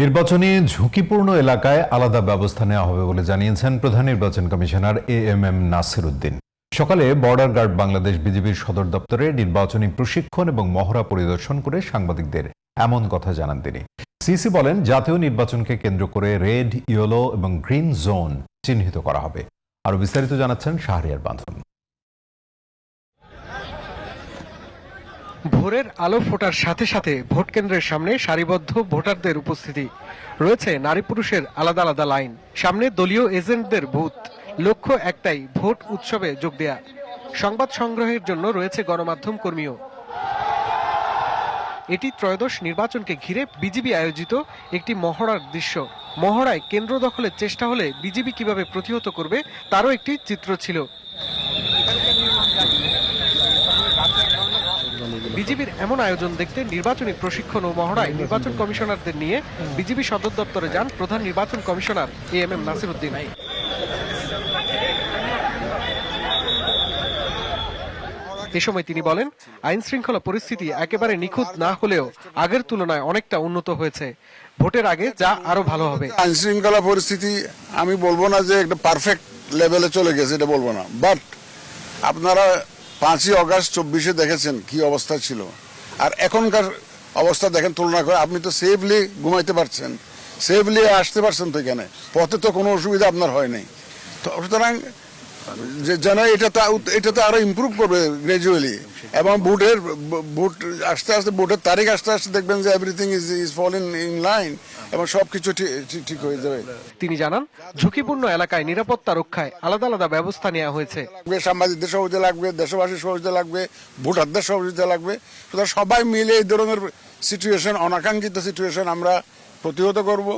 নির্বাচনী ঝুঁকিপূর্ণ এলাকায় আলাদা ব্যবস্থা নেওয়া হবে বলে জানিয়েছেন প্রধান নির্বাচন commissioner A M M Nasir Uddin. সকালে বর্ডার গার্ড বাংলাদেশ বিজিবির সদর দপ্তরে নির্বাচনী প্রশিক্ষণ এবং মহড়া পরিদর্শন করে সাংবাদিকদের এমন কথা জানান তিনি। সিসি বলেন, জাতীয় নির্বাচনকে কেন্দ্র করে রেড, ইয়েলো এবং গ্রিন জোন চিহ্নিত করা হবে। আরও বিস্তারিত জানাচ্ছেন শাহরিয়ার বাঁধন। ভোরের আলো ফোটার সাথে সাথে ভোট কেন্দ্রের সামনে সারিবদ্ধ ভোটারদের উপস্থিতি। রয়েছে নারী পুরুষের আলাদা আলাদা লাইন। সামনে দলীয় এজেন্টদের বুথ। লক্ষ্য একটাই, ভোট উৎসবে যোগ দেয়া। সংবাদ সংগ্রহের জন্য রয়েছে গণমাধ্যম কর্মীও। এটি ত্রয়োদশ নির্বাচনকে ঘিরে বিজিবি আয়োজিত একটি মহড়ার দৃশ্য। মহড়ায় কেন্দ্র দখলের চেষ্টা হলে বিজিবি কীভাবে প্রতিহত করবে, তারও একটি চিত্র ছিল। বিজিবির এমন আয়োজন দেখতে নির্বাচনী প্রশিক্ষণ ও মহড়ায় নির্বাচন কমিশনারদের নিয়ে বিজিবি সদর দপ্তরে যান প্রধান নির্বাচন commissioner A M M Nasir Uddin এ সময় তিনি বলেন আইন শৃঙ্খলা পরিস্থিতি একেবারে নিখুঁত না হলেও আগের তুলনায় অনেকটা উন্নত হয়েছে। ভোটের আগে যা আরও ভালো হবে। আইন শৃঙ্খলা পরিস্থিতি আমি বলব না যে একটা পারফেক্ট লেভেলে চলে গেছে এটা বলব না। বাট আপনারা পাঁচই অগাস্ট চব্বিশে দেখেছেন কি অবস্থা ছিল। আর এখনকার অবস্থা দেখেন, তুলনা করে আপনি তো সেফলি ঘুমাইতে পারছেন। সেফলি আসতে পারছেন তো এখানে। পথে তো কোনো অসুবিধা আপনার হয় নাই। তো সুতরাং যেন এটা তো এটা তো আরও ইমপ্রুভ করবে গ্রাজুয়ালি এবং বুটের বুট আস্তে আস্তে বুটের তারিখ আস্তে আস্তে দেখবেন যে everything is is fall in in line এবং সবকিছু ঠিক হয়ে যাবে। তিনি জানান ঝুঁকিপূর্ণ এলাকায় নিরাপত্তা রক্ষায় আলাদা আলাদা ব্যবস্থা নেওয়া হয়েছে। সাংবাদিকদের সহযোগিতা লাগবে দেশবাসীর সহযোগিতা লাগবে ভোটারদের সহযোগিতা লাগবে। সবাই মিলে এই ধরনের সিচুয়েশন অনাকাঙ্ক্ষিত সিচুয়েশন আমরা প্রতিহত করব।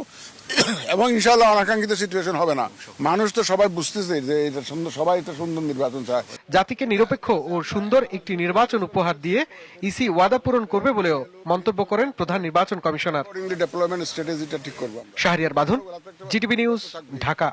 এবং ইনশাল্লাহ অনাকাঙ্ক্ষিত সিচুয়েশন হবে না। মানুষ তো সবাই বুঝতেছে যে এটা সুন্দর সবাই এটা সুন্দর নির্বাচন চায়। জাতিকে নিরপেক্ষ ও সুন্দর একটি নির্বাচন উপহার দিয়ে ইসি ওয়াদা পূরণ করবে বলেও মন্তব্য করেন প্রধান নির্বাচন কমিশনার। ডেভেলপমেন্ট স্ট্র্যাটেজিটা ঠিক করবে। শাহরিয়ার বাঁধন জিটিভি নিউজ ঢাকা।